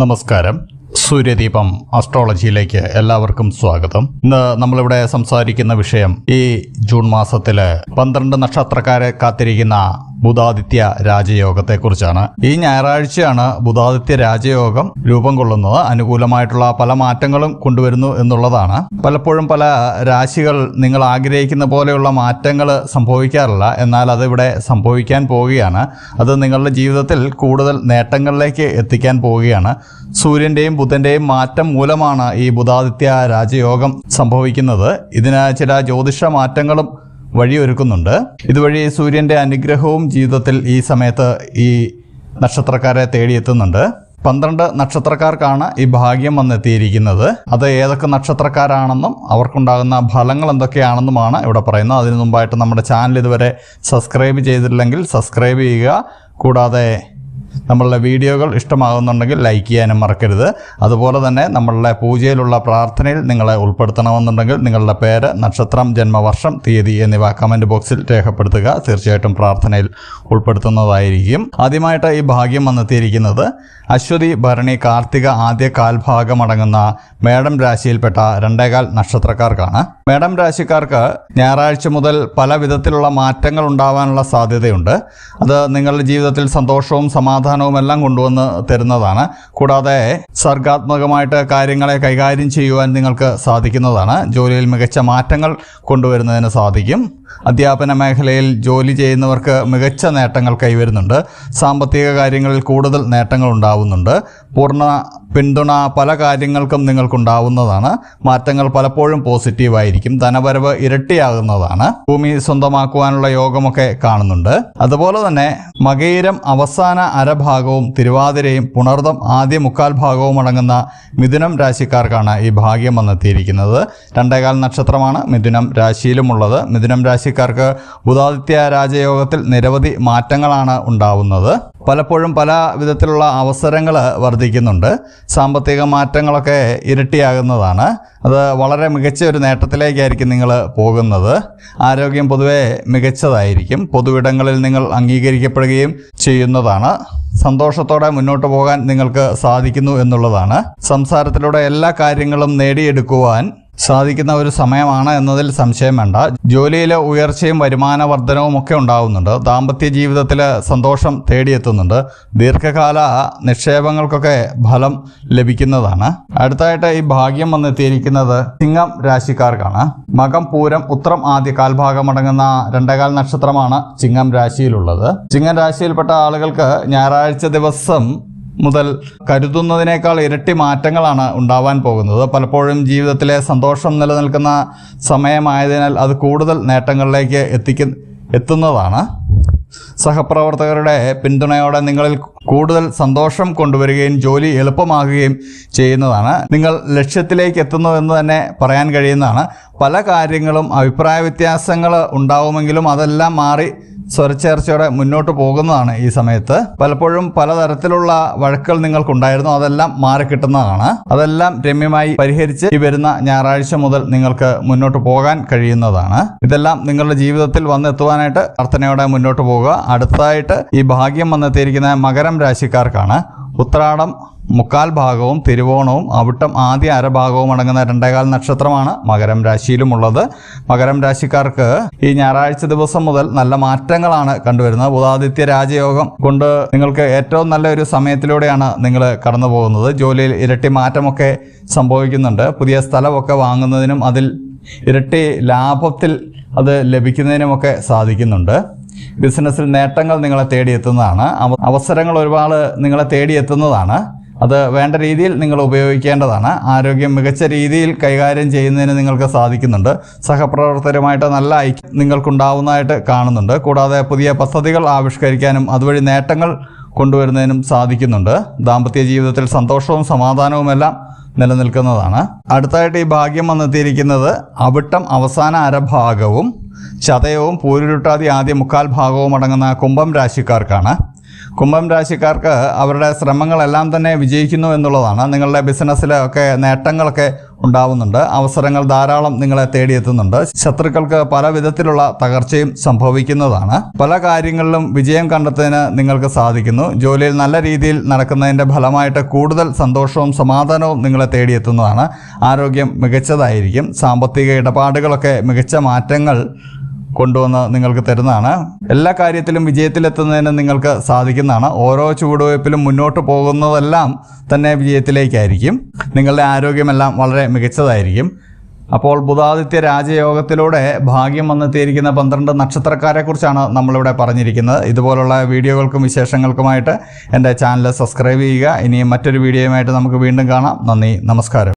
നമസ്കാരം. സൂര്യദീപം അസ്ട്രോളജിയിലേക്ക് എല്ലാവർക്കും സ്വാഗതം. ഇന്ന് നമ്മളിവിടെ സംസാരിക്കുന്ന വിഷയം ഈ ജൂൺ മാസത്തിൽ പന്ത്രണ്ട് നക്ഷത്രക്കാരെ കാത്തിരിക്കുന്ന ബുധാദിത്യ രാജയോഗത്തെക്കുറിച്ചാണ്. ഈ ഞായറാഴ്ചയാണ് ബുധാദിത്യ രാജയോഗം രൂപം കൊള്ളുന്നത്. അനുകൂലമായിട്ടുള്ള പല മാറ്റങ്ങളും കൊണ്ടുവരുന്നു എന്നുള്ളതാണ്. പലപ്പോഴും പല രാശികൾ നിങ്ങൾ ആഗ്രഹിക്കുന്ന പോലെയുള്ള മാറ്റങ്ങൾ സംഭവിക്കാറില്ല. എന്നാൽ അതിവിടെ സംഭവിക്കാൻ പോവുകയാണ്. അത് നിങ്ങളുടെ ജീവിതത്തിൽ കൂടുതൽ നേട്ടങ്ങളിലേക്ക് എത്തിക്കാൻ പോവുകയാണ്. സൂര്യന്റെയും ബുധന്റെയും മാറ്റം മൂലമാണ് ഈ ബുധാദിത്യ രാജയോഗം സംഭവിക്കുന്നത്. ഇതിന് ചില ജ്യോതിഷ മാറ്റങ്ങളും വഴിയൊരുക്കുന്നുണ്ട്. ഇതുവഴി സൂര്യന്റെ അനുഗ്രഹവും ജീവിതത്തിൽ ഈ സമയത്ത് ഈ നക്ഷത്രക്കാരെ തേടിയെത്തുന്നുണ്ട്. പന്ത്രണ്ട് നക്ഷത്രക്കാർക്കാണ് ഈ ഭാഗ്യം വന്നെത്തിയിരിക്കുന്നത്. അത് ഏതൊക്കെ നക്ഷത്രക്കാരാണെന്നും അവർക്കുണ്ടാകുന്ന ഫലങ്ങൾ എന്തൊക്കെയാണെന്നുമാണ് ഇവിടെ പറയുന്നത്. അതിനു മുമ്പായിട്ട് നമ്മുടെ ചാനൽ ഇതുവരെ സബ്സ്ക്രൈബ് ചെയ്തിട്ടില്ലെങ്കിൽ സബ്സ്ക്രൈബ് ചെയ്യുക. കൂടാതെ നമ്മളുടെ വീഡിയോകൾ ഇഷ്ടമാകുന്നുണ്ടെങ്കിൽ ലൈക്ക് ചെയ്യാനും മറക്കരുത്. അതുപോലെ തന്നെ നമ്മളുടെ പൂജയിലുള്ള പ്രാർത്ഥനയിൽ നിങ്ങളെ ഉൾപ്പെടുത്തണമെന്നുണ്ടെങ്കിൽ നിങ്ങളുടെ പേര് നക്ഷത്രം ജന്മവർഷം തീയതി എന്നിവ കമന്റ് ബോക്സിൽ രേഖപ്പെടുത്തുക. തീർച്ചയായിട്ടും പ്രാർത്ഥനയിൽ ഉൾപ്പെടുത്തുന്നതായിരിക്കും. ആദ്യമായിട്ട് ഈ ഭാഗ്യം വന്നെത്തിയിരിക്കുന്നത് അശ്വതി ഭരണി കാർത്തിക ആദ്യ കാൽഭാഗം അടങ്ങുന്ന മേടം രാശിയിൽപ്പെട്ട രണ്ടേകാൽ നക്ഷത്രക്കാർക്കാണ്. മേടം രാശിക്കാർക്ക് ഞായറാഴ്ച മുതൽ പല വിധത്തിലുള്ള മാറ്റങ്ങൾ ഉണ്ടാവാനുള്ള സാധ്യതയുണ്ട്. അത് നിങ്ങളുടെ ജീവിതത്തിൽ സന്തോഷവും സമാധാനവും എല്ലാം കൊണ്ടുവന്ന് തരുന്നതാണ്. കൂടാതെ സർഗാത്മകമായിട്ട് കാര്യങ്ങളെ കൈകാര്യം ചെയ്യുവാൻ നിങ്ങൾക്ക് സാധിക്കുന്നതാണ്. ജോലിയിൽ മികച്ച മാറ്റങ്ങൾ കൊണ്ടുവരുന്നതിന് സാധിക്കും. അധ്യാപന മേഖലയിൽ ജോലി ചെയ്യുന്നവർക്ക് മികച്ച നേട്ടങ്ങൾ കൈവരുന്നുണ്ട്. സാമ്പത്തിക കാര്യങ്ങളിൽ കൂടുതൽ നേട്ടങ്ങൾ ഉണ്ടാവുന്നുണ്ട്. പൂർണ പിന്തുണ പല കാര്യങ്ങൾക്കും നിങ്ങൾക്കുണ്ടാവുന്നതാണ്. മാറ്റങ്ങൾ പലപ്പോഴും പോസിറ്റീവായിരിക്കും. ധനവരവ് ഇരട്ടിയാകുന്നതാണ്. ഭൂമി സ്വന്തമാക്കുവാനുള്ള യോഗമൊക്കെ കാണുന്നുണ്ട്. അതുപോലെ തന്നെ മകയിരം അവസാന അരഭാഗവും തിരുവാതിരയും പുണർദം ആദ്യ മുക്കാൽ ഭാഗവും അടങ്ങുന്ന മിഥുനം രാശിക്കാർക്കാണ് ഈ ഭാഗ്യം വന്നെത്തിയിരിക്കുന്നത്. രണ്ടേകാൽ നക്ഷത്രമാണ് മിഥുനം രാശിയിലുമുള്ളത്. മിഥുനം രാശിക്കാർക്ക് ബുധാദിത്യ രാജയോഗത്തിൽ നിരവധി മാറ്റങ്ങളാണ് ഉണ്ടാവുന്നത്. പലപ്പോഴും പല വിധത്തിലുള്ള അവസരങ്ങൾ വർദ്ധിക്കുന്നുണ്ട്. സാമ്പത്തിക മാറ്റങ്ങളൊക്കെ ഇരട്ടിയാകുന്നതാണ്. അത് വളരെ മികച്ച ഒരു നേട്ടത്തിലേക്കായിരിക്കും നിങ്ങൾ പോകുന്നത്. ആരോഗ്യം പൊതുവെ മികച്ചതായിരിക്കും. പൊതുവിടങ്ങളിൽ നിങ്ങൾ അംഗീകരിക്കപ്പെടുകയും ചെയ്യുന്നതാണ്. സന്തോഷത്തോടെ മുന്നോട്ട് പോകാൻ നിങ്ങൾക്ക് സാധിക്കുന്നു എന്നുള്ളതാണ്. സംസാരത്തിലൂടെ എല്ലാ കാര്യങ്ങളും നേടിയെടുക്കുവാൻ സാധിക്കുന്ന ഒരു സമയമാണ് എന്നതിൽ സംശയം വേണ്ട. ജോലിയിലെ ഉയർച്ചയും വരുമാന വർധനവും ഒക്കെ ഉണ്ടാകുന്നുണ്ട് ദാമ്പത്യ ജീവിതത്തിൽ സന്തോഷം തേടിയെത്തുന്നുണ്ട്. ദീർഘകാല നിക്ഷേപങ്ങൾക്കൊക്കെ ഫലം ലഭിക്കുന്നതാണ്. അടുത്തായിട്ട് ഈ ഭാഗ്യം വന്നെത്തിയിരിക്കുന്നത് ചിങ്ങം രാശിക്കാർക്കാണ്. മകം പൂരം ഉത്രം ആദ്യ കാൽഭാഗം അടങ്ങുന്ന രണ്ടേകാൽ നക്ഷത്രമാണ് ചിങ്ങം രാശിയിലുള്ളത്. ചിങ്ങം രാശിയിൽപ്പെട്ട ആളുകൾക്ക് ഞായറാഴ്ച ദിവസം മുതൽ കരുതുന്നതിനേക്കാൾ ഇരട്ടി മാറ്റങ്ങളാണ് ഉണ്ടാവാൻ പോകുന്നത്. പലപ്പോഴും ജീവിതത്തിലെ സന്തോഷം നിലനിൽക്കുന്ന സമയമായതിനാൽ അത് കൂടുതൽ നേട്ടങ്ങളിലേക്ക് എത്തിക്ക എത്തുന്നതാണ്. സഹപ്രവർത്തകരുടെ പിന്തുണയോടെ നിങ്ങളിൽ കൂടുതൽ സന്തോഷം കൊണ്ടുവരികയും ജോലി എളുപ്പമാകുകയും ചെയ്യുന്നതാണ്. നിങ്ങൾ ലക്ഷ്യത്തിലേക്ക് എത്തുന്നു എന്ന് തന്നെ പറയാൻ കഴിയുന്നതാണ്. പല കാര്യങ്ങളും അഭിപ്രായ വ്യത്യാസങ്ങൾ ഉണ്ടാവുമെങ്കിലും അതെല്ലാം മാറി സ്വരച്ചേർച്ചയോടെ മുന്നോട്ട് പോകുന്നതാണ് ഈ സമയത്ത്. പലപ്പോഴും പലതരത്തിലുള്ള വഴക്കുകൾ നിങ്ങൾക്കുണ്ടായിരുന്നു. അതെല്ലാം മാറിക്കിട്ടുന്നതാണ് അതെല്ലാം രമ്യമായി പരിഹരിച്ച് ഈ വരുന്ന ഞായറാഴ്ച മുതൽ നിങ്ങൾക്ക് മുന്നോട്ട് പോകാൻ കഴിയുന്നതാണ്. ഇതെല്ലാം നിങ്ങളുടെ ജീവിതത്തിൽ വന്നെത്തുവാനായിട്ട് പ്രാർത്ഥനയോടെ മുന്നോട്ട് പോകുക അടുത്തതായിട്ട് ഈ ഭാഗ്യം വന്നെത്തിയിരിക്കുന്ന മകരം രാശിക്കാർക്കാണ് ഉത്രാടം മുക്കാൽ ഭാഗവും തിരുവോണവും അവിട്ടം ആദ്യ അരഭാഗവും അടങ്ങുന്ന രണ്ടേകാൽ നക്ഷത്രമാണ് മകരം രാശിയിലുമുള്ളത്. മകരം രാശിക്കാർക്ക് ഈ ഞായറാഴ്ച ദിവസം മുതൽ നല്ല മാറ്റങ്ങളാണ് കണ്ടുവരുന്നത്. ബുധാദിത്യ രാജയോഗം കൊണ്ട് നിങ്ങൾക്ക് ഏറ്റവും നല്ല ഒരു സമയത്തിലൂടെയാണ് നിങ്ങൾ കടന്നു പോകുന്നത് ജോലിയിൽ ഇരട്ടി മാറ്റമൊക്കെ സംഭവിക്കുന്നുണ്ട്. പുതിയ സ്ഥലമൊക്കെ വാങ്ങുന്നതിനും അതിൽ ഇരട്ടി ലാഭത്തിൽ അത് ലഭിക്കുന്നതിനുമൊക്കെ സാധിക്കുന്നുണ്ട്. ബിസിനസ്സിൽ നേട്ടങ്ങൾ നിങ്ങളെ തേടിയെത്തുന്നതാണ്. അവസരങ്ങൾ ഒരുപാട് നിങ്ങളെ തേടിയെത്തുന്നതാണ്. അത് വേണ്ട രീതിയിൽ നിങ്ങൾ ഉപയോഗിക്കേണ്ടതാണ്. ആരോഗ്യം മികച്ച രീതിയിൽ കൈകാര്യം ചെയ്യുന്നതിന് നിങ്ങൾക്ക് സാധിക്കുന്നുണ്ട്. സഹപ്രവർത്തകരുമായിട്ട് നല്ല ഐക്യം നിങ്ങൾക്കുണ്ടാവുന്നതായിട്ട് കാണുന്നുണ്ട്. കൂടാതെ പുതിയ പദ്ധതികൾ ആവിഷ്കരിക്കാനും അതുവഴി നേട്ടങ്ങൾ കൊണ്ടുവരുന്നതിനും സാധിക്കുന്നുണ്ട്. ദാമ്പത്യ ജീവിതത്തിൽ സന്തോഷവും സമാധാനവുമെല്ലാം നിലനിൽക്കുന്നതാണ്. അടുത്തായിട്ട് ഈ ഭാഗ്യം വന്നെത്തിയിരിക്കുന്നത് അവിട്ടം അവസാന അരഭാഗവും ചതയവും പൂരുരുട്ടാതി ആദ്യ മുക്കാൽ ഭാഗവും അടങ്ങുന്ന കുംഭം രാശിക്കാർക്കാണ്. കുംഭം രാശിക്കാർക്ക് അവരുടെ ശ്രമങ്ങളെല്ലാം തന്നെ വിജയിക്കുന്നു എന്നുള്ളതാണ്. നിങ്ങളുടെ ബിസിനസ്സിലൊക്കെ നേട്ടങ്ങളൊക്കെ ഉണ്ടാവുന്നുണ്ട്. അവസരങ്ങൾ ധാരാളം നിങ്ങളെ തേടിയെത്തുന്നുണ്ട്. ശത്രുക്കൾക്ക് പല വിധത്തിലുള്ള തകർച്ചയും സംഭവിക്കുന്നതാണ്. പല കാര്യങ്ങളിലും വിജയം കണ്ടെത്തുന്നതിന് നിങ്ങൾക്ക് സാധിക്കുന്നു. ജോലിയിൽ നല്ല രീതിയിൽ നടക്കുന്നതിന്റെ ഫലമായിട്ട് കൂടുതൽ സന്തോഷവും സമാധാനവും നിങ്ങളെ തേടിയെത്തുന്നതാണ്. ആരോഗ്യം മികച്ചതായിരിക്കും. സാമ്പത്തിക ഇടപാടുകളൊക്കെ മികച്ച മാറ്റങ്ങൾ കൊണ്ടുവന്ന് നിങ്ങൾക്ക് തരുന്നതാണ്. എല്ലാ കാര്യത്തിലും വിജയത്തിലെത്തുന്നതിന് നിങ്ങൾക്ക് സാധിക്കുന്നതാണ്. ഓരോ ചുവടുവയ്പ്പിലും മുന്നോട്ട് പോകുന്നതെല്ലാം തന്നെ വിജയത്തിലേക്കായിരിക്കും. നിങ്ങളുടെ ആരോഗ്യമെല്ലാം വളരെ മികച്ചതായിരിക്കും. അപ്പോൾ ബുധാദിത്യ രാജയോഗത്തിലൂടെ ഭാഗ്യം വന്നെത്തിയിരിക്കുന്ന പന്ത്രണ്ട് നക്ഷത്രക്കാരെക്കുറിച്ചാണ് നമ്മളിവിടെ പറഞ്ഞിരിക്കുന്നത്. ഇതുപോലുള്ള വീഡിയോകൾക്കും വിശേഷങ്ങൾക്കുമായിട്ട് എന്റെ ചാനൽ സബ്സ്ക്രൈബ് ചെയ്യുക. ഇനിയും മറ്റൊരു വീഡിയോയുമായിട്ട് നമുക്ക് വീണ്ടും കാണാം. നന്ദി നമസ്കാരം.